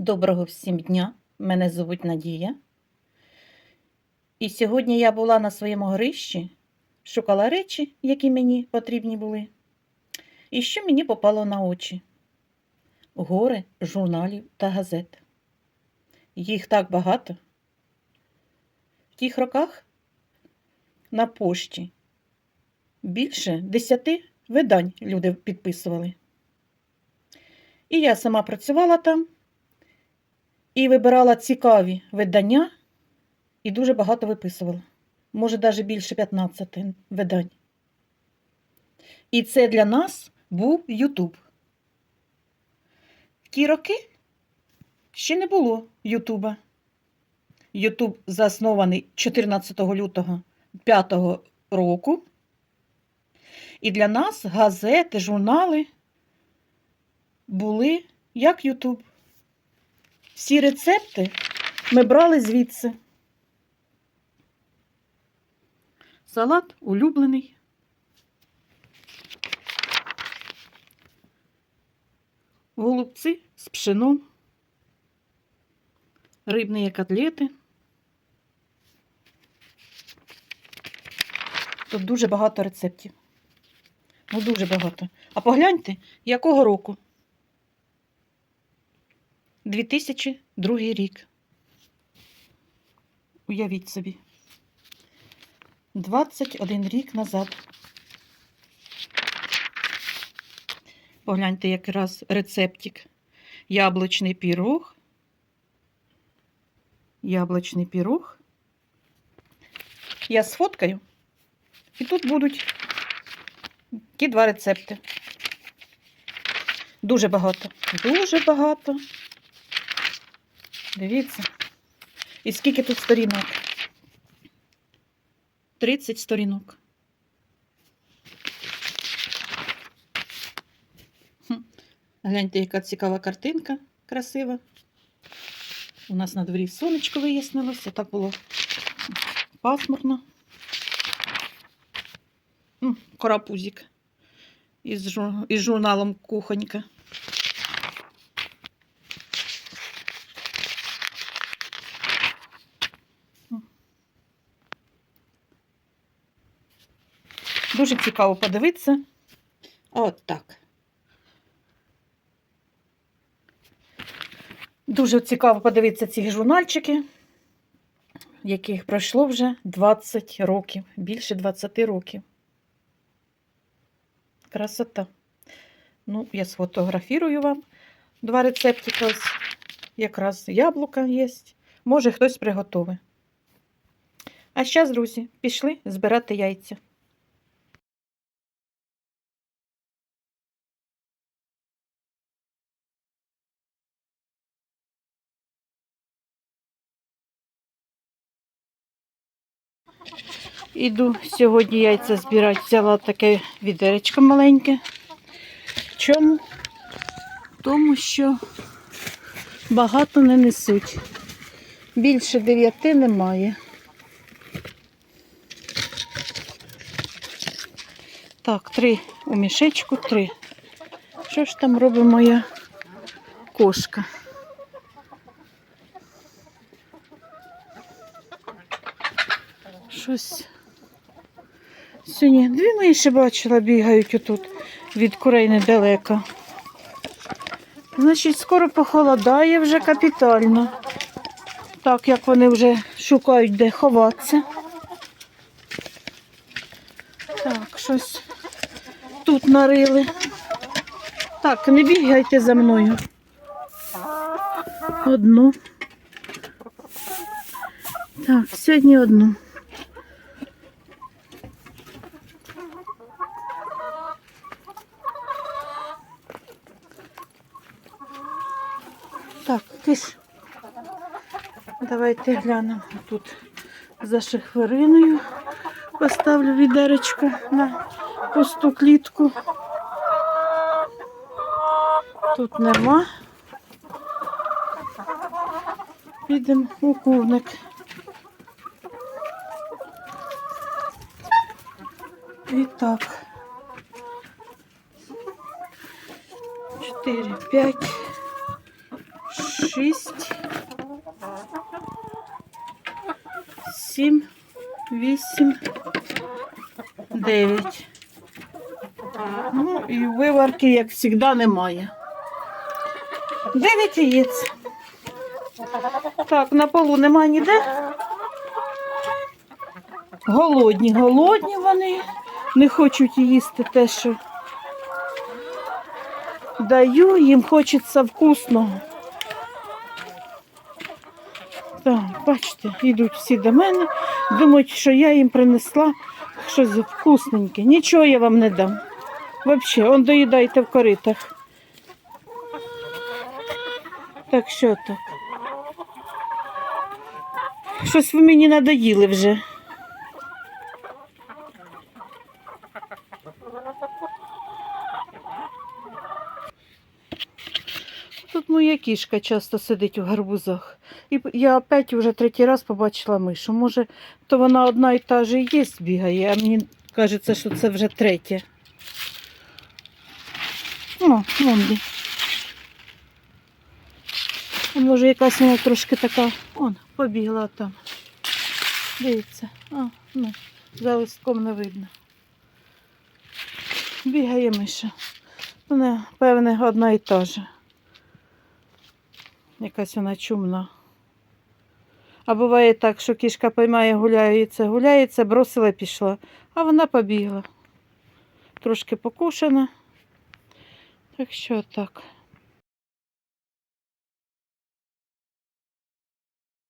Доброго всім дня! Мене звуть Надія. І сьогодні я була на своєму горищі, шукала речі, які мені потрібні були. І що мені попало на очі? Гори журналів та газет. Їх так багато. В тих роках на пошті більше десяти видань люди підписували. І я сама працювала там і вибирала цікаві видання і дуже багато виписувала. Може, навіть більше 15 видань. І це для нас був Ютуб. В ті роки ще не було Ютуба. Ютуб заснований 14 лютого 5 року. І для нас газети, журнали були як Ютуб. Всі рецепти ми брали звідси. Салат улюблений. Голубці з пшеном, рибні котлети. Тут дуже багато рецептів. Ну, дуже багато. А погляньте, якого року? 2002 рік. Уявіть собі. 21 рік назад. Погляньте якраз рецептик. Яблучний пірог. Яблучний пірог. Я сфоткаю. І тут будуть ті два рецепти. Дуже багато. Дуже багато. Дивіться. І скільки тут сторінок? 30 сторінок. Гляньте, яка цікава картинка, красива. У нас на дворі сонечко вияснилося, так було пасмурно. Карапузик із журналом Кухонька. Дуже цікаво подивитися. От так. Дуже цікаво подивитися ці журнальчики, яких пройшло вже 20 років, більше 20 років. Красота. Ну, я сфотографірую вам два рецептика. Ось якраз яблука є. Може, хтось приготовить. А зараз, друзі, пішли збирати яйця. Іду сьогодні яйця збирати. Взяла таке відеречко маленьке. Чому? Тому що багато не несуть. Більше дев'яти немає. Так, три у мішечку, три. Що ж там робить моя кошка? Щось. Сьогодні дві миші бачила, бігають отут від курей недалеко. Значить, скоро похолодає вже капітально. Так, як вони вже шукають, де ховатися. Так, щось тут нарили. Так, не бігайте за мною. Одну. Так, сьогодні одну. Так, киш. Давайте глянемо тут за шихвериною. Поставлю відеречко на пусту клітку. Тут нема. Підемо у курник. І так. Чотири, п'ять, шість, сім, вісім, дев'ять. Ну і виварки, як завжди, немає. Дев'ять яєць. Так, на полу нема ніде. Голодні, голодні вони. Не хочуть їсти те, що даю, їм хочеться вкусного. Так, бачите, йдуть всі до мене, думають, що я їм принесла щось вкусненьке. Нічого я вам не дам. Взагалі, он доїдайте в коритах. Так що так? Щось ви мені надоїли вже. Тут моя кішка часто сидить у гарбузах. І я опять вже третій раз побачила мишу. Може, то вона одна і та же і є бігає, а мені кажеться, що це вже третє. О, вон де. А може якась вона трошки така. Он, побігла там. Дивіться. А, ну, за листком не видно. Бігає миша. Вона, певне, одна і та же. Якась вона чумна. А буває так, що кішка поймає, гуляється, гуляється, бросила, пішла, а вона побігла. Трошки покушана. Так що так.